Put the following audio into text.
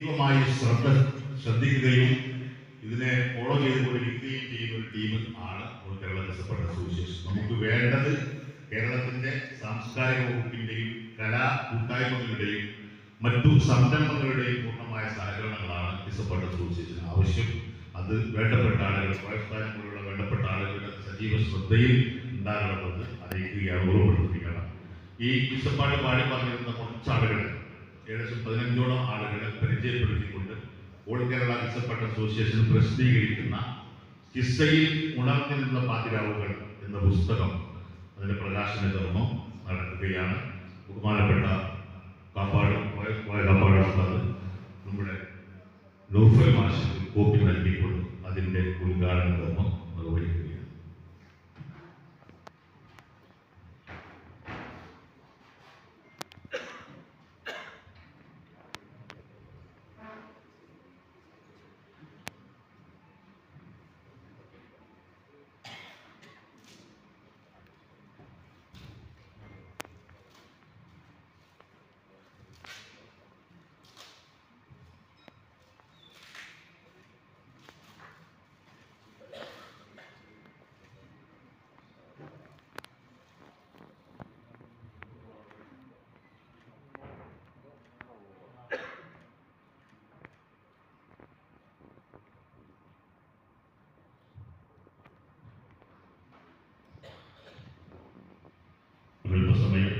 സജീവമായി ശ്രദ്ധ ശ്രദ്ധിക്കുകയും ഇതിനെ ഫോളോ ചെയ്തുകൊണ്ടിരിക്കുകയും ചെയ്യുന്ന ഒരു ടീം ആണ് കേരള രസപ്പെട്ട സുവിശേഷം. നമുക്ക് വേണ്ടത് കേരളത്തിന്റെ സാംസ്കാരിക വകുപ്പിന്റെയും കലാ കൂട്ടായ്മകളുടെയും മറ്റു സംരംഭങ്ങളുടെയും പൂർണമായ സഹകരണങ്ങളാണ് രസപ്പെട്ട അസോസിയേഷൻ ആവശ്യം. അത് വേണ്ടപ്പെട്ട ആളുകൾ വയസ്സായപ്പോലുള്ള വേണ്ടപ്പെട്ട ആളുകളുടെ സജീവ ശ്രദ്ധയിൽ ഉണ്ടാകണമെന്ന് അറിയിക്കുകയാണ് ഓർമ്മപ്പെടുത്തുകയാണ്. ഈ ഇസപ്പാട് പാടി പറഞ്ഞിരുന്ന കുറച്ച് ആളുകൾ ഏകദേശം പതിനഞ്ചോളം ആളുകളെ പരിചയപ്പെടുത്തിക്കൊണ്ട് ഓൾ കേരള കിസ്സപ്പാട്ട് അസോസിയേഷൻ പ്രസിദ്ധീകരിക്കുന്ന കിസ്സയിൽ ഉണർന്നിരുന്ന പാതിരാവുകൾ എന്ന പുസ്തകം അതിന്റെ പ്രകാശന കർമ്മം നടക്കുകയാണ്. ബഹുമാനപ്പെട്ട കാപ്പാട് കോയ- കോയ കാപ്പാട് ഉസ്താദ് നമ്മുടെ നൂഫൽ മാഷിന് കോപ്പി നൽകിക്കൊണ്ട് അതിന്റെ ഉദ്ഘാടന കർമ്മം നിർവഹിക്കുക അല്പസമയം